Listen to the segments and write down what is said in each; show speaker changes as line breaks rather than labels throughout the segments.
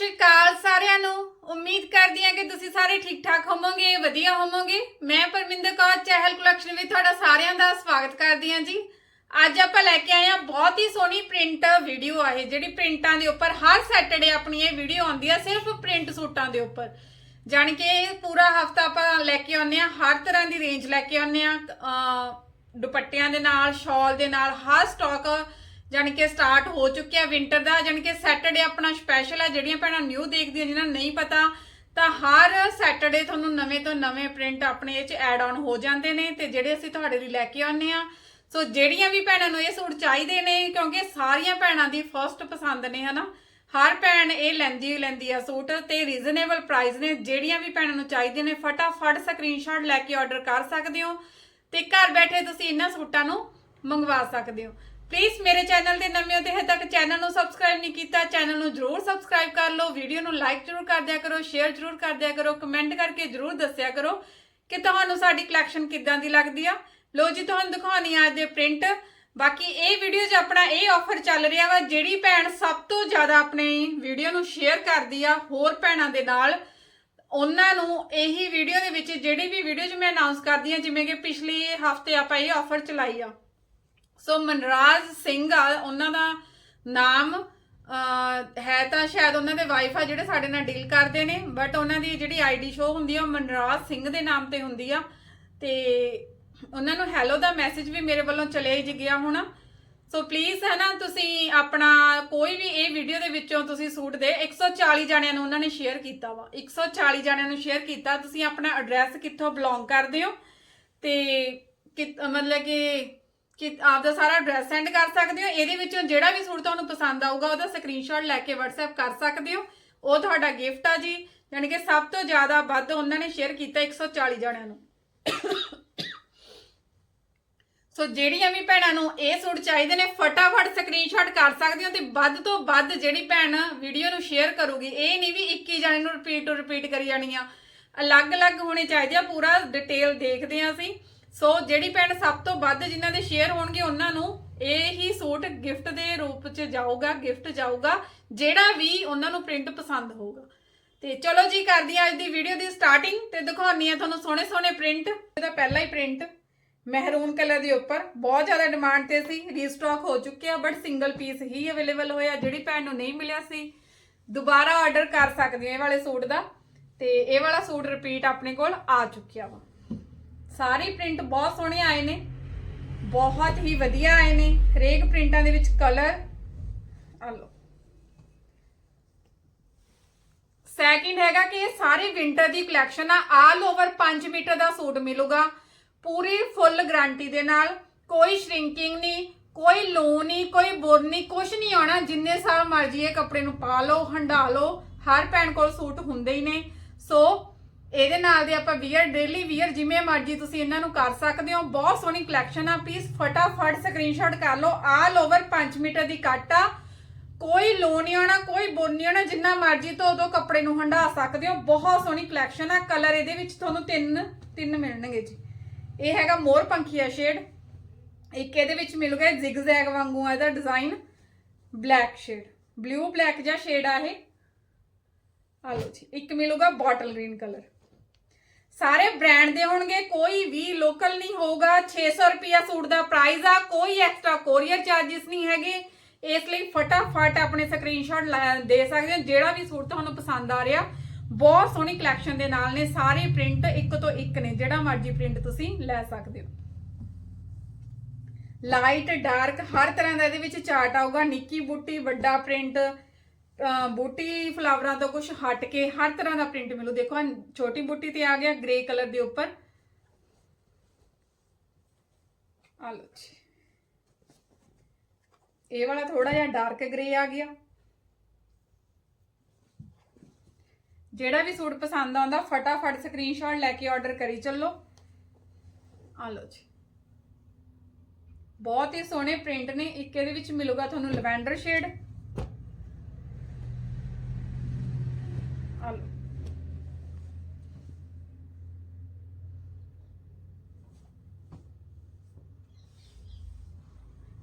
ਸ਼੍ਰੀ ਅਕਾਲ ਸਾਰਿਆਂ ਨੂੰ। ਉਮੀਦ ਕਰਦੀ ਹਾਂ ਕਿ ਤੁਸੀਂ ਸਾਰੇ ਠੀਕ ਠਾਕ ਹੋਵੋਗੇ, ਵਧੀਆ ਹੋਵੋਗੇ। ਮੈਂ ਪਰਮਿੰਦਰ ਕੌਰ, ਚਹਿਲ ਕਲੈਕਸ਼ਨ ਵਿੱਚ ਤੁਹਾਡਾ ਸਾਰਿਆਂ ਦਾ ਸਵਾਗਤ ਕਰਦੀ ਹਾਂ ਜੀ। ਅੱਜ ਆਪਾਂ ਲੈ ਕੇ ਆਏ ਹਾਂ ਬਹੁਤ ਹੀ ਸੋਹਣੀ ਪ੍ਰਿੰਟ ਵੀਡੀਓ ਆ ਇਹ, ਜਿਹੜੀ ਪ੍ਰਿੰਟਾਂ ਦੇ ਉੱਪਰ ਹਰ ਸੈਟਰਡੇ ਆਪਣੀ ਇਹ ਵੀਡੀਓ ਆਉਂਦੀ ਆ, ਸਿਰਫ ਪ੍ਰਿੰਟ ਸੂਟਾਂ ਦੇ ਉੱਪਰ। ਜਾਣੀ ਕਿ ਪੂਰਾ ਹਫਤਾ ਆਪਾਂ ਲੈ ਕੇ ਆਉਂਦੇ ਆ ਹਰ ਤਰ੍ਹਾਂ ਦੀ ਰੇਂਜ ਲੈ ਕੇ ਆਉਂਦੇ ਆ ਦੁਪੱਟਿਆਂ ਦੇ ਨਾਲ, ਸ਼ਾਲ ਦੇ ਨਾਲ, ਹਰ ਸਟਾਕ ਜਾਣੀ ਕਿ ਸਟਾਰਟ ਹੋ ਚੁੱਕਿਆ ਵਿੰਟਰ ਦਾ, ਜਾਣੀ ਕਿ ਸੈਟਰਡੇ ਆਪਣਾ ਸਪੈਸ਼ਲ ਆ, ਜਿਹੜੀਆਂ ਭੈਣਾਂ ਨਿਊ ਦੇਖਦੀਆਂ ਜਿਨ੍ਹਾਂ ਨੂੰ ਨਹੀਂ ਪਤਾ, ਤਾਂ ਹਰ ਸੈਟਰਡੇ ਤੁਹਾਨੂੰ ਨਵੇਂ ਤੋਂ ਨਵੇਂ ਪ੍ਰਿੰਟ ਆਪਣੇ ਇਹ ਚ ਐਡ ਆਨ ਹੋ ਜਾਂਦੇ ਨੇ ਤੇ ਜਿਹੜੇ ਅਸੀਂ ਤੁਹਾਡੇ ਲਈ ਲੈ ਕੇ ਆਉਂਦੇ ਆ ਸੋ ਜਿਹੜੀਆਂ ਵੀ ਭੈਣਾਂ ਨੂੰ ਇਹ ਸੂਟ ਚਾਹੀਦੇ ਨੇ, ਕਿਉਂਕਿ ਸਾਰੀਆਂ ਭੈਣਾਂ ਦੀ ਫਰਸਟ ਪਸੰਦ ਨੇ, ਹਨਾ? ਹਰ ਭੈਣ ਇਹ ਲੈਂਦੀ ਲੈਂਦੀ ਆ ਸੂਟ ਤੇ ਰੀਜ਼ਨੇਬਲ ਪ੍ਰਾਈਸ ਨੇ, ਜਿਹੜੀਆਂ ਵੀ ਭੈਣਾਂ ਨੂੰ ਚਾਹੀਦੇ ਨੇ, ਫਟਾਫਟ ਸਕਰੀਨਸ਼ਾਟ ਲੈ ਕੇ ਆਰਡਰ ਕਰ ਸਕਦੇ ਹੋ ਤੇ ਘਰ ਬੈਠੇ ਤੁਸੀਂ ਇਹਨਾਂ ਸੂਟਾਂ ਨੂੰ ਮੰਗਵਾ ਸਕਦੇ ਹੋ। ਪਲੀਜ਼ ਮੇਰੇ ਚੈਨਲ ਤੇ ਨਵੇਂ ਹੋ ਤੇ ਹਜੇ ਤੱਕ ਚੈਨਲ ਨੂੰ ਸਬਸਕ੍ਰਾਈਬ ਨਹੀਂ ਕੀਤਾ ਚੈਨਲ ਨੂੰ ਜਰੂਰ ਸਬਸਕ੍ਰਾਈਬ ਕਰ ਲਓ ਵੀਡੀਓ ਨੂੰ ਲਾਈਕ ਜਰੂਰ ਕਰ ਦਿਆ ਕਰੋ ਸ਼ੇਅਰ ਜਰੂਰ ਕਰ ਦਿਆ ਕਰੋ ਕਮੈਂਟ ਕਰਕੇ ਜਰੂਰ ਦੱਸਿਆ ਕਰੋ ਕਿ ਤੁਹਾਨੂੰ ਸਾਡੀ ਕਲੈਕਸ਼ਨ ਕਿੱਦਾਂ ਦੀ ਲੱਗਦੀ ਆ। ਲੋ ਜੀ, ਤੁਹਾਨੂੰ ਦਿਖਾਉਣੀ ਆ ਅੱਜ ਦੇ ਪ੍ਰਿੰਟ ਬਾਕੀ ਇਹ ਵੀਡੀਓ 'ਚ ਆਪਣਾ ਇਹ ਆਫਰ ਚੱਲ ਰਿਹਾ ਵਾ, ਜਿਹੜੀ ਭੈਣ ਸਭ ਤੋਂ ਜ਼ਿਆਦਾ ਆਪਣੇ ਵੀਡੀਓ ਨੂੰ ਸ਼ੇਅਰ ਕਰਦੀ ਆ, ਹੋਰ ਭੈਣਾਂ ਦੇ ਨਾਲ, ਉਹਨਾਂ ਨੂੰ ਇਹੀ ਵੀਡੀਓ ਦੇ ਵਿੱਚ ਜਿਹੜੀ ਵੀ ਵੀਡੀਓ 'ਚ ਮੈਂ ਅਨਾਉਂਸ ਕਰਦੀ ਆ, ਜਿਵੇਂ ਕਿ ਪਿਛਲੇ ਹਫ਼ਤੇ ਆਪਾਂ ਇਹ ਆਫਰ ਚਲਾਈ ਆ। ਸੋ ਮਨਰਾਜ ਸਿੰਘ ਆ, ਉਹਨਾਂ ਦਾ ਨਾਮ ਹੈ ਤਾਂ ਸ਼ਾਇਦ ਉਹਨਾਂ ਦੇ ਵਾਈਫ ਆ ਜਿਹੜੇ ਸਾਡੇ ਨਾਲ ਡੀਲ ਕਰਦੇ ਨੇ ਬਟ ਉਹਨਾਂ ਦੀ ਜਿਹੜੀ ਆਈਡੀ ਸ਼ੋ ਹੁੰਦੀ ਆ, ਉਹ ਮਨਰਾਜ ਸਿੰਘ ਦੇ ਨਾਮ ਤੇ ਹੁੰਦੀ ਆ। ਤੇ ਉਹਨਾਂ ਨੂੰ ਹੈਲੋ ਦਾ ਮੈਸੇਜ ਵੀ ਮੇਰੇ ਵੱਲੋਂ ਚਲੇ ਹੀ ਗਿਆ ਹੋਣਾ। ਸੋ ਪਲੀਜ਼ ਹੈ ਨਾ ਤੁਸੀਂ ਆਪਣਾ ਕੋਈ ਵੀ ਇਹ ਵੀਡੀਓ ਦੇ ਵਿੱਚੋਂ ਤੁਸੀਂ ਸੂਟ ਦੇ 140 ਜਣਿਆਂ ਨੂੰ ਉਹਨਾਂ ਨੇ ਸ਼ੇਅਰ ਕੀਤਾ ਵਾ। 140 ਜਣਿਆਂ ਨੂੰ ਸ਼ੇਅਰ ਕੀਤਾ, ਤੁਸੀਂ ਆਪਣਾ ਐਡਰੈਸ ਕਿੱਥੋਂ ਬਿਲੋਂਗ ਕਰਦੇ ਹੋ? ਤੇ ਕਿ ਮਤਲਬ ਕਿ ਕਿ ਆਪਦਾ ਸਾਰਾ ਐਡਰੈਸ ਸੈਂਡ ਕਰ ਸਕਦੇ ਹੋ, ਇਹਦੇ ਵਿੱਚੋਂ ਜਿਹੜਾ ਵੀ ਸੂਟ ਤੁਹਾਨੂੰ ਪਸੰਦ ਆਊਗਾ, ਉਹਦਾ ਸਕਰੀਨਸ਼ਾਟ ਲੈ ਕੇ WhatsApp ਕਰ ਸਕਦੇ ਹੋ। ਉਹ ਤੁਹਾਡਾ ਗਿਫਟ ਆ ਜੀ। ਯਾਨੀ ਕਿ ਸਭ ਤੋਂ ਜ਼ਿਆਦਾ ਵੱਧ ਉਹਨਾਂ ਨੇ ਸ਼ੇਅਰ ਕੀਤਾ 140 ਜਣਿਆਂ ਨੂੰ। ਸੋ ਜਿਹੜੀਆਂ ਵੀ ਭੈਣਾਂ ਨੂੰ ਇਹ ਸੂਟ ਚਾਹੀਦੇ ਨੇ, ਫਟਾਫਟ ਸਕਰੀਨਸ਼ਾਟ ਕਰ ਸਕਦੇ ਹੋ ਤੇ ਵੱਧ ਤੋਂ ਵੱਧ ਜਿਹੜੀ ਭੈਣ ਵੀਡੀਓ ਨੂੰ ਸ਼ੇਅਰ ਕਰੂਗੀ, ਇਹ ਨਹੀਂ ਵੀ 21 ਜਣੇ ਨੂੰ ਰਿਪੀਟ ਟੂ ਰਿਪੀਟ ਕਰੀ ਜਾਣੀ ਆ। ਅਲੱਗ-ਅਲੱਗ ਹੋਣੇ ਚਾਹੀਦੇ ਆ, ਪੂਰਾ ਡਿਟੇਲ ਦੇਖਦੇ ਆ ਅਸੀਂ। ਸੋ ਜਿਹੜੀ ਭੈਣ ਸਭ ਤੋਂ ਵੱਧ ਜਿਨ੍ਹਾਂ ਦੇ ਸ਼ੇਅਰ ਹੋਣਗੇ ਉਹਨਾਂ ਨੂੰ, ਇਹ ਹੀ ਸੂਟ ਗਿਫਟ ਦੇ ਰੂਪ 'ਚ ਜਾਊਗਾ ਗਿਫਟ ਜਾਊਗਾ, ਜਿਹੜਾ ਵੀ ਉਹਨਾਂ ਨੂੰ ਪ੍ਰਿੰਟ ਪਸੰਦ ਹੋਊਗਾ। ਤੇ ਚਲੋ ਜੀ, ਕਰਦੀ ਆ ਅੱਜ ਦੀ ਵੀਡੀਓ ਦੀ ਸਟਾਰਟਿੰਗ ਤੇ ਦਿਖਾਉਣੀ ਆ ਤੁਹਾਨੂੰ ਸੋਹਣੇ ਸੋਹਣੇ ਪ੍ਰਿੰਟ ਇਹਦਾ ਪਹਿਲਾ ਹੀ ਪ੍ਰਿੰਟ ਮਹਿਰੂਨ ਕਲਰ ਦੇ ਉੱਪਰ। ਬਹੁਤ ਜ਼ਿਆਦਾ ਡਿਮਾਂਡ ਤੇ ਸੀ ਰੀਸਟਾਕ ਹੋ ਚੁੱਕਿਆ ਬਟ ਸਿੰਗਲ ਪੀਸ ਹੀ ਅਵੇਲੇਬਲ ਹੋਇਆ, ਜਿਹੜੀ ਭੈਣ ਨੂੰ ਨਹੀਂ ਮਿਲਿਆ ਸੀ। ਦੁਬਾਰਾ ਆਰਡਰ ਕਰ ਸਕਦੇ ਹੋ ਇਹ ਵਾਲੇ ਸੂਟ ਦਾ। ਤੇ ਇਹ ਵਾਲਾ ਸੂਟ ਰਿਪੀਟ ਆਪਣੇ ਕੋਲ ਆ ਚੁੱਕਿਆ ਵਾ। ਸਾਰੇ ਪ੍ਰਿੰਟ ਬਹੁਤ ਸੋਹਣੇ ਆਏ ਨੇ। ਬਹੁਤ ਹੀ ਵਧੀਆ ਆਏ ਨੇ। ਹਰੇਕ ਪ੍ਰਿੰਟਾਂ ਦੇ ਵਿੱਚ ਕਲਰ ਆ ਲਓ। ਸੈਕਿੰਡ ਹੈਗਾ ਕਿ ਇਹ ਸਾਰੇ ਵਿੰਟਰ ਦੀ ਕਲੈਕਸ਼ਨ ਆ। ਆਲ ਓਵਰ 5 ਮੀਟਰ ਦਾ ਸੂਟ ਮਿਲੂਗਾ। ਪੂਰੀ ਫੁੱਲ ਗਾਰੰਟੀ ਦੇ ਨਾਲ। ਕੋਈ ਸ਼ਰਿੰਕਿੰਗ ਨਹੀਂ, ਕੋਈ ਲੋ ਨਹੀਂ, ਕੋਈ ਬੁਰ ਨਹੀਂ ਕੁਝ ਨਹੀਂ ਆਉਣਾ। ਜਿੰਨੇ ਸਾਲ ਮਰਜ਼ੀ ਇਹ ਕੱਪੜੇ ਨੂੰ ਪਾ ਲਓ, ਹੰਡਾ ਲਓ। ਹਰ ਭੈਣ ਕੋਲ ਸੂਟ ਹੁੰਦੇ ਹੀ ਨੇ। ਸੋ ਇਹਦੇ ਨਾਲ ਦੇ ਆਪਾਂ ਵੀਅਰ ਡੇਲੀ ਵੀਅਰ ਜਿਵੇਂ ਮਰਜ਼ੀ ਤੁਸੀਂ ਇਹਨਾਂ ਨੂੰ ਕਰ ਸਕਦੇ ਹੋ। ਬਹੁਤ ਸੋਹਣੀ ਕਲੈਕਸ਼ਨ ਆ ਪਲੀਜ਼ ਫਟਾਫਟ ਸਕਰੀਨਸ਼ਾਟ ਕਰ ਲਓ। ਆਲ ਓਵਰ 5 ਮੀਟਰ ਦੀ ਕੱਟ ਆ। ਕੋਈ ਲੋ ਨਹੀਂ ਆਉਣਾ, ਕੋਈ ਬੁਰ ਨਹੀਂ ਆਉਣਾ। ਜਿੰਨਾ ਮਰਜ਼ੀ ਤੋਂ ਉਦੋਂ ਕੱਪੜੇ ਨੂੰ ਹੰਡਾ ਸਕਦੇ ਹੋ। ਬਹੁਤ ਸੋਹਣੀ ਕਲੈਕਸ਼ਨ ਆ। ਕਲਰ ਇਹਦੇ ਵਿੱਚ ਤੁਹਾਨੂੰ ਤਿੰਨ ਤਿੰਨ ਮਿਲਣਗੇ ਜੀ। ਇਹ ਹੈਗਾ ਮੋਰ ਪੰਖੀਆ ਸ਼ੇਡ ਇੱਕ ਇਹਦੇ ਵਿੱਚ ਮਿਲੂਗਾ ਜ਼ਿਗਜ਼ੈਗ ਵਾਂਗੂ ਆ ਇਹਦਾ design black shade blue black ਜਿਹਾ ਸ਼ੇਡ ਆ ਇਹ। ਆ ਲਓ ਜੀ। ਇੱਕ ਮਿਲੂਗਾ ਬੋਟਲ ਗ੍ਰੀਨ ਕਲਰ ਸਾਰੇ ਬ੍ਰਾਂਡ ਦੇ ਹੋਣਗੇ, ਕੋਈ ਵੀ ਲੋਕਲ ਨਹੀਂ ਹੋਊਗਾ। 600 ਰੁਪਿਆ ਸੂਟ ਦਾ ਪ੍ਰਾਈਸ ਆ, ਕੋਈ ਐਕਸਟਰਾ ਕੋਰੀਅਰ ਚਾਰजेस ਨਹੀਂ ਹੈਗੇ। ਇਸ ਲਈ ਫਟਾਫਟ ਆਪਣੇ ਸਕਰੀਨਸ਼ਾਟ ਦੇ ਸਕਦੇ ਹੋ। ਜਿਹੜਾ ਵੀ ਸੂਟ ਤੁਹਾਨੂੰ ਪਸੰਦ ਆ ਰਿਹਾ, ਬਹੁਤ ਸੋਹਣੀ ਕਲੈਕਸ਼ਨ ਦੇ ਨਾਲ ਨੇ। ਸਾਰੇ ਪ੍ਰਿੰਟ ਇੱਕ ਤੋਂ ਇੱਕ ਨੇ, ਜਿਹੜਾ ਮਰਜ਼ੀ ਪ੍ਰਿੰਟ ਤੁਸੀਂ ਲੈ ਸਕਦੇ ਹੋ। ਲਾਈਟ ਡਾਰਕ ਹਰ ਤਰ੍ਹਾਂ ਦਾ ਇਹਦੇ ਵਿੱਚ ਚਾਰਟ ਆਊਗਾ। ਨਿੱਕੀ ਬੂਟੀ, ਵੱਡਾ ਪ੍ਰਿੰਟ ਬੂਟੀ ਫਲਾਵਰਾਂ ਤੋਂ ਕੁਝ ਹਟ ਕੇ ਹਰ ਤਰ੍ਹਾਂ ਦਾ ਪ੍ਰਿੰਟ ਮਿਲੂ। ਦੇਖੋ, ਆਹ ਛੋਟੀ ਬੂਟੀ ਤੇ ਆ ਗਿਆ ਗ੍ਰੇ ਕਲਰ ਦੇ ਉੱਪਰ। ਆ ਲਓ ਜੀ। ਇਹ ਵਾਲਾ ਥੋੜਾ ਜਿਹਾ ਡਾਰਕ ਗ੍ਰੇ ਆ ਗਿਆ। ਜਿਹੜਾ ਵੀ ਸੂਟ ਪਸੰਦ ਆਉਂਦਾ, ਫਟਾਫਟ ਸਕਰੀਨਸ਼ਾਟ ਲੈ ਕੇ ਆਰਡਰ ਕਰੀ ਚੱਲੋ। ਆ ਲਓ ਜੀ। ਬਹੁਤ ਹੀ ਸੋਹਣੇ ਪ੍ਰਿੰਟ ਨੇ। ਇੱਕ ਇਹਦੇ ਵਿੱਚ ਮਿਲੂਗਾ ਤੁਹਾਨੂੰ ਲਵੈਂਡਰ ਸ਼ੇਡ। ਆ ਲਓ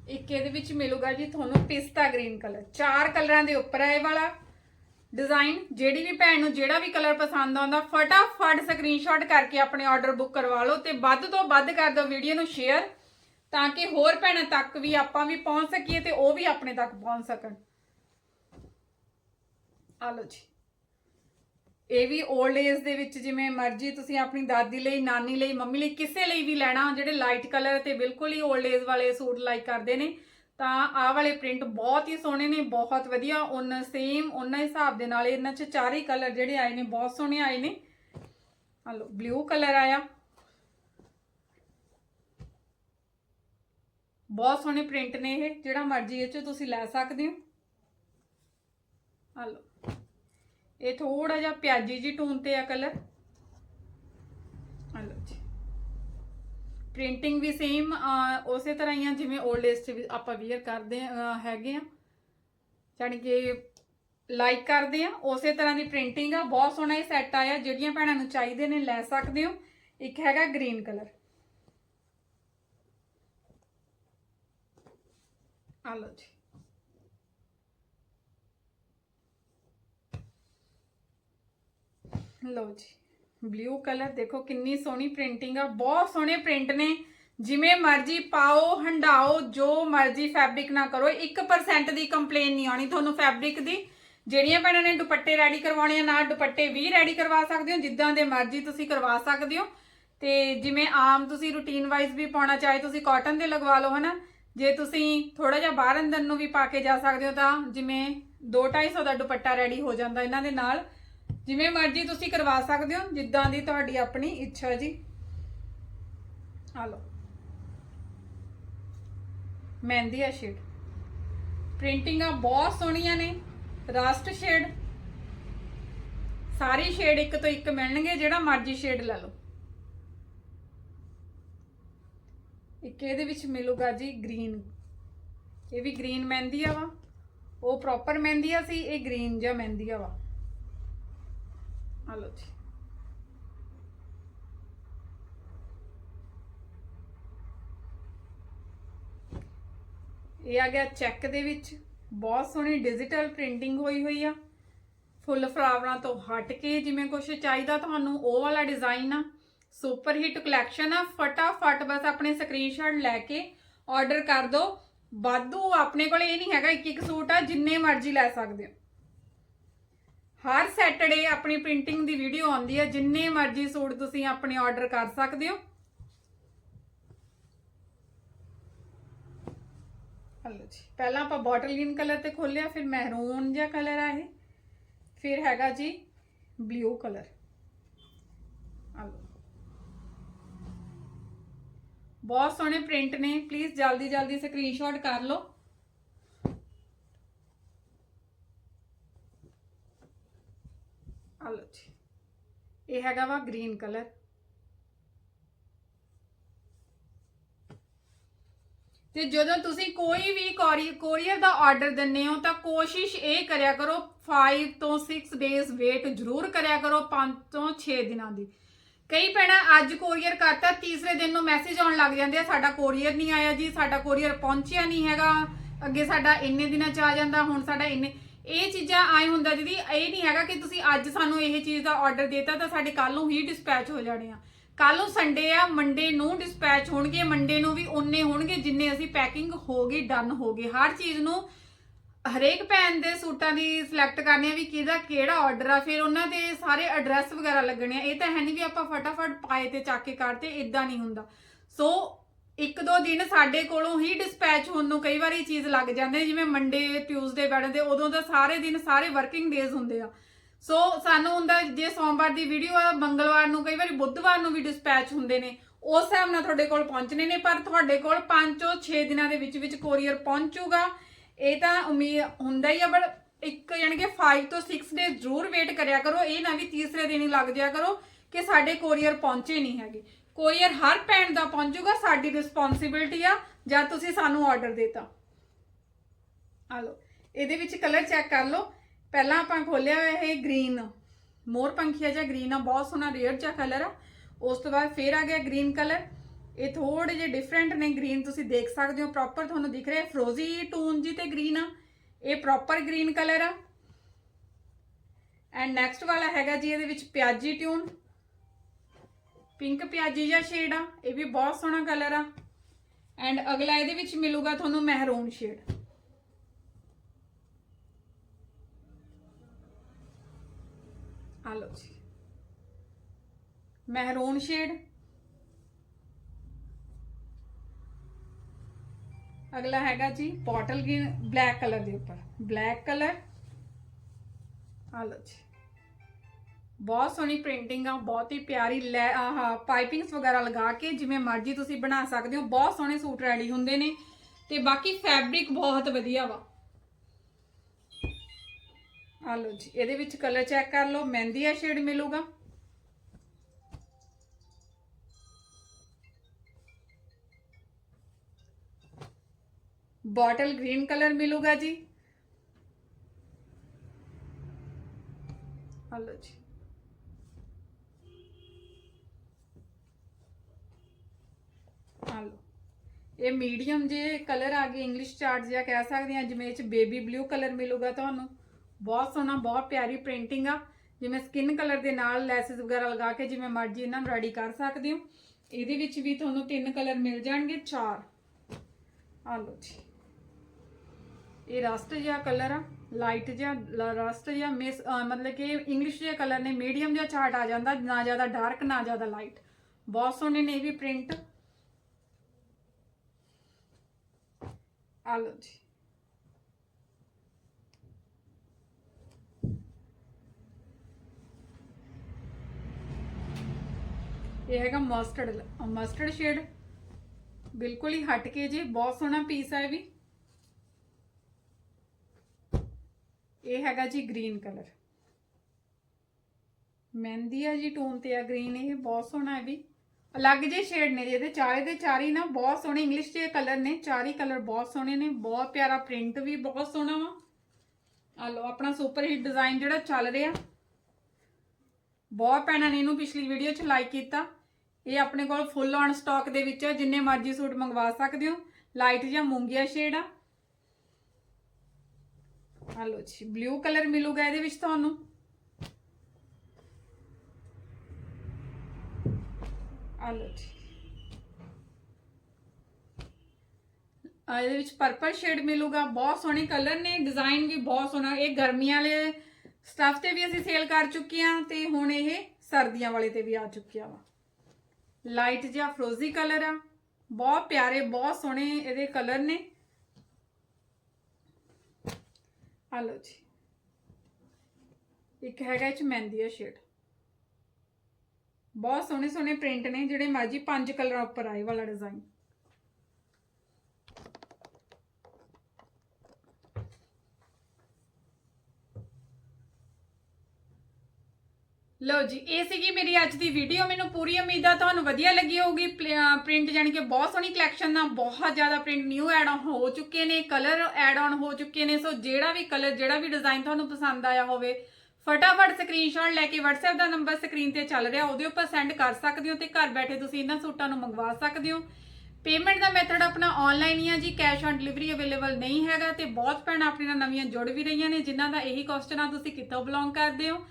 ਇੱਕ ਇਹਦੇ ਵਿੱਚ ਮਿਲੂਗਾ ਜੀ ਤੁਹਾਨੂੰ ਪਿਸਤਾ ਗ੍ਰੀਨ ਕਲਰ। ਚਾਰ ਕਲਰਾਂ ਦੇ ਉੱਪਰ ਹੈ ਇਹ ਵਾਲਾ ਡਿਜ਼ਾਈਨ ਜਿਹੜੀ ਵੀ ਭੈਣ ਨੂੰ ਜਿਹੜਾ ਵੀ ਕਲਰ ਪਸੰਦ ਆਉਂਦਾ, ਫਟਾਫਟ ਸਕਰੀਨਸ਼ਾਟ ਕਰਕੇ ਆਪਣੇ ਆਰਡਰ ਬੁੱਕ ਕਰਵਾ ਲਓ ਤੇ ਵੱਧ ਤੋਂ ਵੱਧ ਕਰ ਦਿਓ ਵੀਡੀਓ ਨੂੰ ਸ਼ੇਅਰ ਤਾਂ ਕਿ ਹੋਰ ਭੈਣਾਂ ਤੱਕ ਵੀ ਆਪਾਂ ਵੀ ਪਹੁੰਚ ਸਕੀਏ ਤੇ ਉਹ ਵੀ ਆਪਣੇ ਤੱਕ ਪਹੁੰਚ ਸਕਣ। ਆ ਲਓ ਜੀ। ਇਹ ਵੀ 올ਡ ਏਜ ਦੇ ਵਿੱਚ ਜਿਵੇਂ ਮਰਜ਼ੀ ਤੁਸੀਂ ਆਪਣੀ ਦਾਦੀ ਲਈ, ਨਾਨੀ ਲਈ, ਮੰਮੀ ਲਈ, ਕਿਸੇ ਲਈ ਵੀ ਲੈਣਾ, ਜਿਹੜੇ ਲਾਈਟ ਕਲਰ ਤੇ ਬਿਲਕੁਲ ਹੀ 올ਡ ਏਜ ਵਾਲੇ ਸੂਟ ਲਾਈਕ ਕਰਦੇ ਨੇ, ਤਾਂ ਆਹ ਵਾਲੇ ਪ੍ਰਿੰਟ ਬਹੁਤ ਹੀ ਸੋਹਣੇ ਨੇ, ਬਹੁਤ ਵਧੀਆ ਉਹਨਾਂ ਸੇਮ ਉਹਨਾਂ ਹਿਸਾਬ ਦੇ ਨਾਲ ਇਹਨਾਂ ਚ ਚਾਰੇ ਕਲਰ ਜਿਹੜੇ ਆਏ ਨੇ, ਬਹੁਤ ਸੋਹਣੇ ਆਏ ਨੇ। ਹਲੋ ਲਓ ਬਲੂ ਕਲਰ ਆਇਆ। ਬਹੁਤ ਸੋਹਣੇ ਪ੍ਰਿੰਟ ਨੇ ਇਹ, ਜਿਹੜਾ ਮਰਜ਼ੀ ਇਹ ਚ ਤੁਸੀਂ ਲੈ ਸਕਦੇ ਹੋ। ਆ ਇਹ ਥੋੜਾ ਜਿਹਾ ਪਿਆਜੀ ਜੀ ਟੋਨ ਤੇ ਆ ਕਲਰ ਆ ਲਓ ਜੀ। ਪ੍ਰਿੰਟਿੰਗ ਵੀ ਸੇਮ ਉਸੇ ਤਰ੍ਹਾਂ ਹੀ ਆ ਜਿਵੇਂ 올ਡ ਏਜ ਚ ਵੀ ਆਪਾਂ ਵੀਅਰ ਕਰਦੇ ਆ, ਹੈਗੇ ਆ। ਜਾਣੀ ਕਿ ਲਾਈਕ ਕਰਦੇ ਆ। ਉਸੇ ਤਰ੍ਹਾਂ ਦੀ ਪ੍ਰਿੰਟਿੰਗ ਆ। ਬਹੁਤ ਸੋਹਣਾ ਇਹ ਸੈੱਟ ਆਇਆ। ਜਿਹੜੀਆਂ ਭੈਣਾਂ ਨੂੰ ਚਾਹੀਦੇ ਨੇ ਲੈ ਸਕਦੇ ਹੋ। ਇੱਕ ਹੈਗਾ ਗ੍ਰੀਨ ਕਲਰ ਆ ਲਓ ਜੀ। ਲਓ ਜੀ ਬਲੂ ਕਲਰ ਦੇਖੋ ਕਿੰਨੀ ਸੋਹਣੀ ਪ੍ਰਿੰਟਿੰਗ ਆ, ਬਹੁਤ ਸੋਹਣੇ ਪ੍ਰਿੰਟ ਨੇ। ਜਿਵੇਂ ਮਰਜ਼ੀ ਪਾਓ, ਹੰਡਾਓ, ਜੋ ਮਰਜ਼ੀ ਫੈਬਰਿਕ ਨਾ ਕਰੋ 1% ਦੀ ਕੰਪਲੇਨ ਨਹੀਂ ਆਉਣੀ ਤੁਹਾਨੂੰ ਫੈਬਰਿਕ ਦੀ। ਜਿਹੜੀਆਂ ਭੈਣਾਂ ਨੇ ਦੁਪੱਟੇ ਰੈਡੀ ਕਰਵਾਉਣੇ ਆ, ਨਾਲ ਦੁਪੱਟੇ ਵੀ ਰੈਡੀ ਕਰਵਾ ਸਕਦੇ ਹੋ, ਜਿੱਦਾਂ ਦੇ ਮਰਜ਼ੀ ਤੁਸੀਂ ਕਰਵਾ ਸਕਦੇ ਹੋ। ਤੇ ਜਿਵੇਂ ਆਮ ਤੁਸੀਂ ਰੂਟੀਨ ਵਾਈਜ਼ ਵੀ ਪਾਉਣਾ ਚਾਹੇ ਤੁਸੀਂ ਕਾਟਨ ਦੇ ਲਗਵਾ ਲਓ, ਹਨਾ? ਜੇ ਤੁਸੀਂ ਥੋੜਾ ਜਿਹਾ ਬਾਹਰ ਅੰਦਰ ਨੂੰ ਵੀ ਪਾ ਕੇ ਜਾ ਸਕਦੇ ਹੋ ਤਾਂ, ਜਿਵੇਂ 2-250 ਦਾ ਦੁਪੱਟਾ ਰੈਡੀ ਹੋ ਜਾਂਦਾ ਇਹਨਾਂ ਦੇ ਨਾਲ ਜਿਵੇਂ ਮਰਜ਼ੀ ਤੁਸੀਂ ਕਰਵਾ ਸਕਦੇ ਹੋ, ਜਿੱਦਾਂ ਦੀ ਤੁਹਾਡੀ ਆਪਣੀ ਇੱਛਾ ਜੀ। ਆ ਲਓ। ਮਹਿੰਦੀ ਆ ਸ਼ੇਡ ਪ੍ਰਿੰਟਿੰਗਾਂ ਬਹੁਤ ਸੋਹਣੀਆਂ ਨੇ। ਰਸਟ ਸ਼ੇਡ ਸਾਰੀ ਸ਼ੇਡ ਇੱਕ ਤੋਂ ਇੱਕ ਮਿਲਣਗੇ, ਜਿਹੜਾ ਮਰਜ਼ੀ ਸ਼ੇਡ ਲੈ ਲਓ। ਇੱਕ ਇਹਦੇ ਵਿੱਚ ਮਿਲੂਗਾ ਜੀ ਗ੍ਰੀਨ ਇਹ ਵੀ ਗ੍ਰੀਨ ਮਹਿੰਦੀ ਆ ਵਾ। ਉਹ ਪ੍ਰੋਪਰ ਮਹਿੰਦੀ ਆ ਸੀ, ਇਹ ਗ੍ਰੀਨ ਜਾਂ ਮਹਿੰਦੀ ਆ ਵਾ। ਆ ਲਓ ਜੀ ਇਹ ਆ ਗਿਆ ਚੈੱਕ ਦੇ ਵਿੱਚ। ਬਹੁਤ ਸੋਹਣੀ ਡਿਜੀਟਲ ਪ੍ਰਿੰਟਿੰਗ ਹੋਈ ਹੋਈ ਆ। ਫੁੱਲ ਫਲਾਵਰਾਂ ਤੋਂ ਹਟ ਕੇ ਜਿਵੇਂ ਕੁਝ ਚਾਹੀਦਾ ਤੁਹਾਨੂੰ, ਉਹ ਵਾਲਾ ਡਿਜ਼ਾਈਨ ਆ। ਸੁਪਰ ਹਿੱਟ ਕਲੈਕਸ਼ਨ ਆ। ਫਟਾਫਟ ਬਸ ਆਪਣੇ ਸਕਰੀਨਸ਼ਾਟ ਲੈ ਕੇ ਆਰਡਰ ਕਰ ਦਿਓ। ਵਾਧੂ ਆਪਣੇ ਕੋਲ ਇਹ ਨਹੀਂ ਹੈਗਾ ਇੱਕ ਇੱਕ ਸੂਟ ਆ, ਜਿੰਨੇ ਮਰਜ਼ੀ ਲੈ ਸਕਦੇ ਹੋ। ਹਰ ਸੈਟਰਡੇ ਆਪਣੀ ਪ੍ਰਿੰਟਿੰਗ ਦੀ ਵੀਡੀਓ ਆਉਂਦੀ ਹੈ, ਜਿੰਨੇ ਮਰਜ਼ੀ ਸੂਟ ਤੁਸੀਂ ਆਪਣੇ ਆਰਡਰ ਕਰ ਸਕਦੇ ਹੋ। ਹਲੋ ਜੀ, ਪਹਿਲਾਂ ਆਪਾਂ ਬੋਟਲ ਕਲਰ ਤੇ ਖੋਲਿਆ, ਫਿਰ ਮਹਿਰੂਨ ਜਿਹਾ ਕਲਰ ਆ ਇਹ। ਫਿਰ ਹੈਗਾ ਜੀ ਬਲੂ ਕਲਰ ਹਲੋ। ਬਹੁਤ ਸੋਹਣੇ ਪ੍ਰਿੰਟ ਨੇ ਪਲੀਜ਼ ਜਲਦੀ ਜਲਦੀ ਸਕਰੀਨਸ਼ਾਟ ਕਰ ਲਓ। ਆ ਲਓ ਜੀ। ਇਹ ਹੈਗਾ ਵਾ ਗ੍ਰੀਨ ਕਲਰ। ਤੇ ਜਦੋਂ ਤੁਸੀਂ ਕੋਈ ਵੀ ਕੋਰੀਅਰ ਦਾ ਆਰਡਰ ਦਿੰਨੇ ਹੋ ਤਾਂ ਕੋਸ਼ਿਸ਼ ਇਹ ਕਰਿਆ ਕਰੋ 5 ਤੋਂ 6 ਡੇਜ਼ ਵੇਟ ਜ਼ਰੂਰ ਕਰਿਆ ਕਰੋ 5 ਤੋਂ 6 ਦਿਨਾਂ ਦੀ। ਕਈ ਭੈਣਾਂ ਅੱਜ ਕੋਰੀਅਰ ਕਰਤਾ, ਤੀਸਰੇ ਦਿਨ ਨੂੰ ਮੈਸੇਜ ਆਉਣ ਲੱਗ ਜਾਂਦੇ ਆ, ਸਾਡਾ ਕੋਰੀਅਰ ਨਹੀਂ ਆਇਆ ਜੀ, ਸਾਡਾ ਕੋਰੀਅਰ ਪਹੁੰਚਿਆ ਨਹੀਂ ਹੈਗਾ। ਅੱਗੇ ਸਾਡਾ ਇੰਨੇ ਦਿਨਾਂ ਚ ਆ ਜਾਂਦਾ, ਹੁਣ ਸਾਡਾ ਇੰਨੇ ਇਹ ਚੀਜ਼ਾਂ ਆਏ ਹੁੰਦਾ ਦੀਦੀ, ਇਹ ਨਹੀਂ ਹੈਗਾ ਕਿ ਤੁਸੀਂ ਅੱਜ ਸਾਨੂੰ ਇਹ ਚੀਜ਼ ਦਾ ਆਰਡਰ ਦੇਤਾ ਤਾਂ ਸਾਡੇ ਕੱਲ ਨੂੰ ਹੀ ਡਿਸਪੈਚ ਹੋ ਜਾਣੇ ਆ। ਕੱਲ ਨੂੰ ਸੰਡੇ ਆ ਮੰਡੇ ਨੂੰ ਡਿਸਪੈਚ ਹੋਣਗੇ ਮੰਡੇ ਨੂੰ ਵੀ ਉਨੇ ਹੋਣਗੇ ਜਿੰਨੇ ਅਸੀਂ ਪੈਕਿੰਗ ਹੋ ਗਈ ਡਨ ਹੋ ਗਈ ਹਰ ਚੀਜ਼ ਨੂੰ ਹਰੇਕ ਭੈਣ ਦੇ ਸੂਟਾਂ ਦੀ ਸਿਲੈਕਟ ਕਰਨੀ ਆ ਵੀ ਕਿਹਦਾ ਕਿਹੜਾ ਆਰਡਰ ਆ, ਫਿਰ ਉਹਨਾਂ ਦੇ ਸਾਰੇ ਐਡਰੈਸ ਵਗੈਰਾ ਲੱਗਣੇ ਆ। ਇਹ ਤਾਂ ਹੈ ਨਹੀਂ ਵੀ ਆਪਾਂ ਫਟਾਫਟ ਪਾਏ ਤੇ ਚੱਕ ਕੇ ਕਰਤੇ ਇਦਾਂ ਨਹੀਂ ਹੁੰਦਾ। ਸੋ ਇੱਕ ਦੋ ਦਿਨ ਸਾਡੇ ਕੋਲੋਂ ਹੀ ਡਿਸਪੈਚ ਹੋਣ ਨੂੰ ਕਈ ਵਾਰੀ ਚੀਜ਼ ਲੱਗ ਜਾਂਦੇ ਜਿਵੇਂ ਮੰਡੇ ਟਿਊਜ਼ਡੇ ਵੈਡਨਸਡੇ ਉਦੋਂ ਤਾਂ ਸਾਰੇ ਦਿਨ ਸਾਰੇ ਵਰਕਿੰਗ ਡੇਜ਼ ਹੁੰਦੇ ਆ। ਸੋ ਸਾਨੂੰ ਹੁੰਦਾ ਜੇ ਸੋਮਵਾਰ ਦੀ ਵੀਡੀਓ ਆ, ਮੰਗਲਵਾਰ ਨੂੰ ਕਈ ਵਾਰੀ ਬੁੱਧਵਾਰ ਨੂੰ ਵੀ ਡਿਸਪੈਚ ਹੁੰਦੇ ਨੇ। ਉਸ ਹਿਸਾਬ ਨਾਲ ਤੁਹਾਡੇ ਕੋਲ ਪਹੁੰਚਣੇ ਨੇ, ਪਰ ਤੁਹਾਡੇ ਕੋਲ 5 ਤੋਂ 6 ਦਿਨਾਂ ਦੇ ਵਿੱਚ ਵਿੱਚ ਕੋਰੀਅਰ ਪਹੁੰਚੂਗਾ। ਇਹ ਤਾਂ ਉਮੀਦ ਹੁੰਦਾ ਹੀ ਆ ਬਟ ਇੱਕ ਯਾਨੀ ਕਿ 5 ਤੋਂ 6 ਡੇ ਜ਼ਰੂਰ ਵੇਟ ਕਰਿਆ ਕਰੋ। ਇਹ ਨਾ ਵੀ ਤੀਸਰੇ ਦਿਨ ਹੀ ਲੱਗ ਜਾਇਆ ਕਰੋ ਕਿ ਸਾਡੇ ਕੋਰੀਅਰ ਪਹੁੰਚੇ ਨਹੀਂ ਹੈਗੇ। ਕੋਰੀਅਰ ਹਰ ਭੈਣ ਦਾ ਪਹੁੰਚੂਗਾ ਸਾਡੀ ਰਿਸਪੌਂਸਿਬਿਲਟੀ ਆ ਜਦ ਤੁਸੀਂ ਸਾਨੂੰ ਆਰਡਰ ਦੇਤਾ। ਆ ਲਓ, ਇਹਦੇ ਵਿੱਚ ਕਲਰ ਚੈੱਕ ਕਰ ਲਓ। ਪਹਿਲਾਂ ਆਪਾਂ ਖੋਲਿਆ ਹੋਇਆ ਇਹ ਗ੍ਰੀਨ ਮੋਰ ਪੰਖੀਆ ਜਿਹਾ ਗ੍ਰੀਨ ਆ, ਬਹੁਤ ਸੋਹਣਾ ਰੇਅਰ ਜਿਹਾ ਕਲਰ ਆ। ਉਸ ਤੋਂ ਬਾਅਦ ਫੇਰ ਆ ਗਿਆ ਗ੍ਰੀਨ ਕਲਰ ਇਹ ਥੋੜੇ ਜਿਹੇ ਡਿਫਰੈਂਟ ਨੇ ਗ੍ਰੀਨ ਤੁਸੀਂ ਦੇਖ ਸਕਦੇ ਹੋ ਪ੍ਰੋਪਰ ਤੁਹਾਨੂੰ ਦਿਖ ਰਿਹਾ। ਫਰੋਜ਼ੀ ਟੂਨ ਜੀ ਤੇ ਗ੍ਰੀਨ ਆ। ਇਹ ਪ੍ਰੋਪਰ ਗ੍ਰੀਨ ਕਲਰ ਆ। ਐਂਡ ਨੈਕਸਟ ਵਾਲਾ ਹੈਗਾ ਜੀ, ਇਹਦੇ ਵਿੱਚ ਪਿਆਜੀ ਟਿਊਨ ਪਿੰਕ ਪਿਆਜੀ ਜਿਹਾ ਸ਼ੇਡ ਆ, ਇਹ ਵੀ ਬਹੁਤ ਸੋਹਣਾ ਕਲਰ ਆ। ਐਂਡ ਅਗਲਾ ਇਹਦੇ ਵਿੱਚ ਮਿਲੂਗਾ ਤੁਹਾਨੂੰ ਮਹਿਰੂਨ ਸ਼ੇਡ ਆ ਲਓ ਜੀ। ਮਹਿਰੂਨ ਸ਼ੇਡ ਅਗਲਾ ਹੈਗਾ ਜੀ ਬੋਟਲ ਗ੍ਰੀਨ, ਬਲੈਕ ਕਲਰ ਦੇ ਉੱਪਰ। ਬਲੈਕ ਕਲਰ ਆ ਲਓ ਜੀ। ਬਹੁਤ ਸੋਹਣੀ ਪ੍ਰਿੰਟਿੰਗ ਆ, ਬਹੁਤ ਹੀ ਪਿਆਰੀ ਲੈ, ਆਹ ਪਾਈਪਿੰਗਸ ਵਗੈਰਾ ਲਗਾ ਕੇ ਜਿਵੇਂ ਮਰਜ਼ੀ ਤੁਸੀਂ ਬਣਾ ਸਕਦੇ ਹੋ, ਬਹੁਤ ਸੋਹਣੇ ਸੂਟ ਰੈਡੀ ਹੁੰਦੇ ਨੇ ਤੇ ਬਾਕੀ ਫੈਬਰਿਕ ਬਹੁਤ ਵਧੀਆ ਵਾ। ਆ ਲਓ ਜੀ, ਇਹਦੇ ਵਿੱਚ ਕਲਰ ਚੈੱਕ ਕਰ ਲਓ, ਮਹਿੰਦੀ ਆ ਸ਼ੇਡ ਮਿਲੂਗਾ। ਬੋਟਲ ਗ੍ਰੀਨ ਕਲਰ ਮਿਲੂਗਾ ਜੀ। ਆ ਲਓ ਜੀ। ਆ ਲਓ। ਇਹ ਮੀਡੀਅਮ ਜੇ ਕਲਰ ਆ ਗਏ ਇੰਗਲਿਸ਼ ਚਾਰਟ ਜਿਹਾ ਕਹਿ ਸਕਦੇ ਆ, ਜਿਵੇਂ ਇਹ ਚ ਬੇਬੀ ਬਲੂ ਕਲਰ ਮਿਲੂਗਾ ਤੁਹਾਨੂੰ। ਬਹੁਤ ਸੋਹਣਾ, ਬਹੁਤ ਪਿਆਰੀ ਪ੍ਰਿੰਟਿੰਗ ਆ। ਜਿਵੇਂ ਸਕਿਨ ਕਲਰ ਦੇ ਨਾਲ ਲੈਸਸ ਵਗੈਰਾ ਲਗਾ ਕੇ ਜਿਵੇਂ ਮਰਜ਼ੀ ਇਹਨਾਂ ਨੂੰ ਰੈਡੀ ਕਰ ਸਕਦੇ ਹੋ। ਇਹਦੇ ਵਿੱਚ ਵੀ ਤੁਹਾਨੂੰ ਤਿੰਨ ਕਲਰ ਮਿਲ ਜਾਣਗੇ, ਚਾਰ। ਆ ਲਓ ਜੀ। ਇਹ ਰਸਟ ਜਿਹਾ ਕਲਰ ਆ ਲਾਈਟ ਜਿਹਾ ਰਸਟ ਜਿਹਾ ਮਿਸ ਮਤਲਬ ਕਿ ਇੰਗਲਿਸ਼ ਜਿਹਾ ਕਲਰ ਨੇ ਮੀਡੀਅਮ ਜਿਹਾ ਚਾਰਟ ਆ ਜਾਂਦਾ, ਨਾ ਜ਼ਿਆਦਾ ਡਾਰਕ ਨਾ ਜ਼ਿਆਦਾ ਲਾਈਟ ਬਹੁਤ ਸੋਹਣੇ ਨੇ ਇਹ ਵੀ ਪ੍ਰਿੰਟ ਆ ਲਓ ਜੀ ਇਹ ਹੈਗਾ ਮਸਟਰਡ ਮਸਟਰਡ ਸ਼ੇਡ ਬਿਲਕੁਲ ਹੀ ਹਟ ਕੇ ਜੀ, ਬਹੁਤ ਸੋਹਣਾ ਪੀਸ ਹੈ ਵੀ। ਇਹ ਹੈਗਾ ਜੀ ਗ੍ਰੀਨ ਕਲਰ ਮਹਿੰਦੀ ਆ ਜੀ ਟੋਨ ਤੇ ਆ ਗ੍ਰੀਨ ਇਹ, ਬਹੁਤ ਸੋਹਣਾ ਹੈ ਵੀ। ਅਲੱਗ ਜਿਹੇ ਸ਼ੇਡ ਨੇ ਜਿਹਦੇ ਚਾਰੇ ਦੇ ਚਾਰੇ ਨਾ ਬਹੁਤ ਸੋਹਣੇ ਇੰਗਲਿਸ਼ ਦੇ ਕਲਰ ਨੇ, ਚਾਰੇ ਕਲਰ ਬਹੁਤ ਸੋਹਣੇ ਨੇ, ਬਹੁਤ ਪਿਆਰਾ ਪ੍ਰਿੰਟ ਵੀ ਬਹੁਤ ਸੋਹਣਾ ਵਾ। ਆ ਲਓ, ਆਪਣਾ ਸੁਪਰ ਹਿੱਟ ਡਿਜ਼ਾਈਨ ਜਿਹੜਾ ਚੱਲ ਰਿਹਾ। ਬਹੁਤ ਭੈਣਾਂ ਨੇ ਇਹਨੂੰ ਪਿਛਲੀ ਵੀਡੀਓ 'ਚ ਲਾਈਕ ਕੀਤਾ। ਇਹ ਆਪਣੇ ਕੋਲ ਫੁੱਲ ਔਨ ਸਟਾਕ ਦੇ ਵਿੱਚ ਹੈ ਜਿੰਨੇ ਮਰਜ਼ੀ ਸੂਟ ਮੰਗਵਾ ਸਕਦੇ ਹੋ। ਲਾਈਟ ਜਾਂ ਮੂੰਗੀਆ ਸ਼ੇਡ ਆ। ਆ ਲਓ ਜੀ ਬਲੂ ਕਲਰ ਮਿਲੂਗਾ ਇਹਦੇ ਵਿੱਚ ਤੁਹਾਨੂੰ। ਆ ਲਓ ਜੀ ਆ ਇਹਦੇ ਵਿੱਚ ਪਰਪਲ ਸ਼ੇਡ ਮਿਲੂਗਾ, ਬਹੁਤ ਸੋਹਣੇ ਕਲਰ ਨੇ ਡਿਜ਼ਾਈਨ ਵੀ ਬਹੁਤ ਸੋਹਣਾ। ਇਹ ਗਰਮੀਆਂ ਵਾਲੇ ਸਟਫ ਤੇ ਵੀ ਅਸੀਂ ਸੇਲ ਕਰ ਚੁੱਕੇ ਹਾਂ ਤੇ ਹੁਣ ਇਹ ਸਰਦੀਆਂ ਵਾਲੇ ਤੇ ਵੀ ਆ ਚੁੱਕਿਆ ਵਾ। ਲਾਈਟ ਜਿਹਾ ਫਰੋਜ਼ੀ ਕਲਰ ਆ। ਬਹੁਤ ਪਿਆਰੇ, ਬਹੁਤ ਸੋਹਣੇ ਇਹਦੇ ਕਲਰ ਨੇ। ਆ ਲਓ ਜੀ। ਇੱਕ ਹੈਗਾ ਇਹ ਚ ਮਹਿੰਦੀ ਸ਼ੇਡ ਬਹੁਤ ਸੋਹਣੇ ਸੋਹਣੇ ਪ੍ਰਿੰਟ ਨੇ ਜਿਹੜੇ ਮਰਜ਼ੀ ਪੰਜ ਕਲਰਾਂ ਉੱਪਰ ਆਏ ਵਾਲਾ ਡਿਜ਼ਾਈਨ। ਲਓ ਜੀ, ਇਹ ਸੀਗੀ ਮੇਰੀ ਅੱਜ ਦੀ ਵੀਡੀਓ ਮੈਨੂੰ ਪੂਰੀ ਉਮੀਦ ਆ ਤੁਹਾਨੂੰ ਵਧੀਆ ਲੱਗੀ ਹੋਊਗੀ। ਪ੍ਰਿੰਟ ਜਾਨੀ ਕਿ ਬਹੁਤ ਸੋਹਣੀ ਕਲੈਕਸ਼ਨ ਦਾ ਬਹੁਤ ਜ਼ਿਆਦਾ ਪ੍ਰਿੰਟ ਨਿਊ ਐਡ ਆਨ ਹੋ ਚੁੱਕੇ ਨੇ ਕਲਰ ਐਡ ਆਨ ਹੋ ਚੁੱਕੇ ਨੇ। ਸੋ ਜਿਹੜਾ ਵੀ ਕਲਰ ਜਿਹੜਾ ਵੀ ਡਿਜ਼ਾਈਨ ਤੁਹਾਨੂੰ ਪਸੰਦ ਆਇਆ ਹੋਵੇ ਫਟਾਫਟ ਸਕਰੀਨਸ਼ਾਟ ਲੈ ਕੇ WhatsApp ਦਾ ਨੰਬਰ ਸਕਰੀਨ ਤੇ ਚੱਲ ਰਿਹਾ, ਉਹਦੇ ਉੱਪਰ ਸੈਂਡ ਕਰ ਸਕਦੇ ਹੋ ਤੇ ਘਰ ਬੈਠੇ ਤੁਸੀਂ ਇਹਨਾਂ ਸੂਟਾਂ ਨੂੰ ਮੰਗਵਾ ਸਕਦੇ ਹੋ। ਪੇਮੈਂਟ ਦਾ ਮੈਥਡ ਆਪਣਾ ਆਨਲਾਈਨ ਹੀ ਆ ਜੀ ਕੈਸ਼ ਔਨ ਡਿਲੀਵਰੀ ਅਵੇਲੇਬਲ ਨਹੀਂ ਹੈਗਾ ਤੇ ਬਹੁਤ ਭੈਣਾਂ ਆਪਣੇ ਨਾਲ ਨਵੀਆਂ ਜੁੜ ਵੀ ਰਹੀਆਂ ਨੇ, ਜਿਨ੍ਹਾਂ ਦਾ ਇਹੀ ਕੁਐਸਚਨ ਆ ਤੁਸੀਂ ਕਿੱਥੋਂ ਬਿਲੋਂਗ ਕਰਦੇ ਹੋ।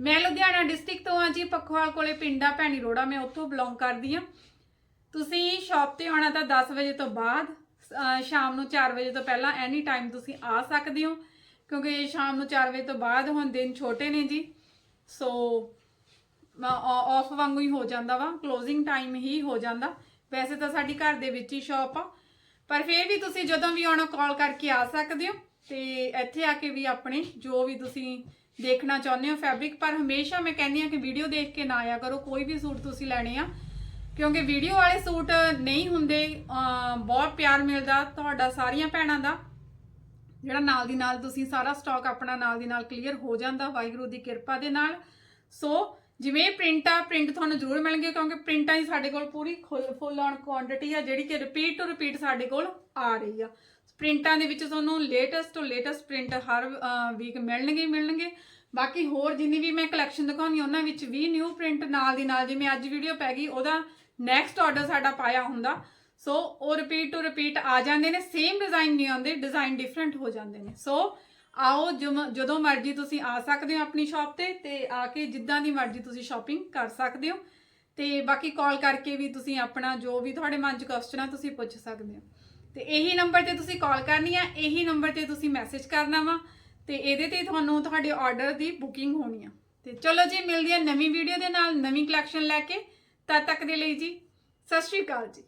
ਮੈਂ ਲੁਧਿਆਣਾ ਡਿਸਟ੍ਰਿਕਟ ਤੋਂ ਆ ਜੀ, ਪਖਵਾਲ ਕੋਲੇ ਪਿੰਡਾ ਭੈਣੀ ਰੋੜਾ, ਮੈਂ ਉੱਥੋਂ ਬਿਲੋਂਗ ਕਰਦੀ ਆ ਤੁਸੀਂ ਸ਼ਾਪ ਤੇ ਆਉਣਾ ਤਾਂ 10 ਵਜੇ ਤੋਂ ਬਾਅਦ ਸ਼ਾਮ ਨੂੰ 4 ਵਜੇ ਤੋਂ ਪਹਿਲਾਂ ਐਨੀ ਟਾਈਮ ਤੁਸੀਂ ਆ ਸਕਦੇ ਹੋ। ਕਿਉਂਕਿ ਸ਼ਾਮ ਨੂੰ 4 ਵਜੇ ਤੋਂ ਬਾਅਦ ਹੁਣ ਦਿਨ ਛੋਟੇ ਨੇ ਜੀ। ਸੋ ਆਫ ਵਾਂਗੂ ਹੀ ਹੋ ਜਾਂਦਾ ਵਾ। ਕਲੋਜ਼ਿੰਗ ਟਾਈਮ ਹੀ ਹੋ ਜਾਂਦਾ। ਵੈਸੇ ਤਾਂ ਸਾਡੀ ਘਰ ਦੇ ਵਿੱਚ ਹੀ ਸ਼ਾਪ ਆ। ਪਰ ਫਿਰ ਵੀ ਤੁਸੀਂ ਜਦੋਂ ਵੀ ਆਉਣਾ ਕਾਲ ਕਰਕੇ ਆ ਸਕਦੇ ਹੋ। ਤੇ ਇੱਥੇ ਆ ਕੇ ਵੀ ਆਪਣੇ ਜੋ ਵੀ ਤੁਸੀਂ ਦੇਖਣਾ ਚਾਹੁੰਦੇ ਹੋ ਫੈਬਰਿਕ ਪਰ ਹਮੇਸ਼ਾ ਮੈਂ ਕਹਿੰਦੀ ਆ ਕਿ ਵੀਡੀਓ ਦੇਖ ਕੇ ਨਾ ਆਇਆ ਕਰੋ। ਕੋਈ ਵੀ ਸੂਟ ਤੁਸੀਂ ਲੈਣੇ ਆ। ਕਿਉਂਕਿ ਵੀਡੀਓ ਵਾਲੇ ਸੂਟ ਨਹੀਂ ਹੁੰਦੇ ਬਹੁਤ ਪਿਆਰ ਮਿਲਦਾ ਤੁਹਾਡਾ, ਸਾਰੀਆਂ ਭੈਣਾਂ ਦਾ। ਜਿਹੜਾ ਨਾਲ ਦੀ ਨਾਲ ਤੁਸੀਂ ਸਾਰਾ ਸਟਾਕ ਆਪਣਾ ਨਾਲ ਦੀ ਨਾਲ ਕਲੀਅਰ ਹੋ ਜਾਂਦਾ, ਵਾਹਿਗੁਰੂ ਦੀ ਕਿਰਪਾ ਦੇ ਨਾਲ। ਸੋ ਜਿਵੇਂ ਪ੍ਰਿੰਟ ਆ ਪ੍ਰਿੰਟ ਤੁਹਾਨੂੰ ਜ਼ਰੂਰ ਮਿਲਣਗੇ ਕਿਉਂਕਿ ਪ੍ਰਿੰਟਾਂ ਦੀ ਸਾਡੇ ਕੋਲ ਪੂਰੀ ਫੁੱਲ ਔਨ ਕੁਆਂਟੀਟੀ ਆ, ਜਿਹੜੀ ਕਿ ਰਿਪੀਟ ਟੂ ਰਿਪੀਟ ਸਾਡੇ ਕੋਲ ਆ ਰਹੀ ਆ। ਪ੍ਰਿੰਟਾਂ ਦੇ ਵਿੱਚ ਤੁਹਾਨੂੰ ਲੇਟੈਸਟ ਤੋਂ ਲੇਟੈਸਟ ਪ੍ਰਿੰਟ ਹਰ ਵੀਕ ਮਿਲਣਗੇ ਹੀ ਮਿਲਣਗੇ। ਬਾਕੀ ਹੋਰ ਜਿੰਨੀ ਵੀ ਮੈਂ ਕਲੈਕਸ਼ਨ ਦਿਖਾਉਣੀ ਉਹਨਾਂ ਵਿੱਚ ਵੀ ਨਿਊ ਪ੍ਰਿੰਟ ਨਾਲ ਦੀ ਨਾਲ ਜਿਵੇਂ ਅੱਜ ਵੀਡੀਓ ਪੈ ਗਈ, ਉਹਦਾ ਨੈਕਸਟ ਆਰਡਰ ਸਾਡਾ ਪਾਇਆ ਹੁੰਦਾ। ਸੋ ਉਹ ਰਿਪੀਟ ਟੂ ਰਿਪੀਟ ਆ ਜਾਂਦੇ ਨੇ ਸੇਮ ਡਿਜ਼ਾਈਨ ਨਹੀਂ ਆਉਂਦੇ ਡਿਜ਼ਾਈਨ ਡਿਫਰੈਂਟ ਹੋ ਜਾਂਦੇ ਨੇ। ਸੋ ਆਓ ਜਦੋਂ ਮਰਜ਼ੀ ਤੁਸੀਂ ਆ ਸਕਦੇ ਹੋ ਆਪਣੀ ਸ਼ਾਪ ਤੇ ਤੇ ਆ ਕੇ ਜਿੱਦਾਂ ਦੀ ਮਰਜ਼ੀ ਤੁਸੀਂ ਸ਼ਾਪਿੰਗ ਕਰ ਸਕਦੇ ਹੋ। ਤੇ ਬਾਕੀ ਕਾਲ ਕਰਕੇ ਵੀ ਤੁਸੀਂ ਆਪਣਾ ਜੋ ਵੀ ਤੁਹਾਡੇ ਮਨ 'ਚ ਕੁਐਸਚਨ ਆ, ਤੁਸੀਂ ਪੁੱਛ ਸਕਦੇ ਹੋ। ਤੇ ਇਹੀ ਨੰਬਰ ਤੇ ਤੁਸੀਂ ਕਾਲ ਕਰਨੀ ਆ, ਇਹੀ ਨੰਬਰ ਤੇ ਤੁਸੀਂ ਮੈਸੇਜ ਕਰਨਾ ਵਾ, ਤੇ ਇਹਦੇ ਤੇ ਤੁਹਾਨੂੰ ਤੁਹਾਡੇ ਆਰਡਰ ਦੀ ਬੁਕਿੰਗ ਹੋਣੀ ਆ। ਤੇ ਚਲੋ ਜੀ, ਮਿਲਦੀ ਆ ਨਵੀਂ ਵੀਡੀਓ ਦੇ ਨਾਲ, ਨਵੀਂ ਕਲੈਕਸ਼ਨ ਲੈ ਕੇ। ਤਦ ਤੱਕ ਦੇ ਲਈ ਜੀ, ਸਤਿ ਸ਼੍ਰੀ ਅਕਾਲ ਜੀ।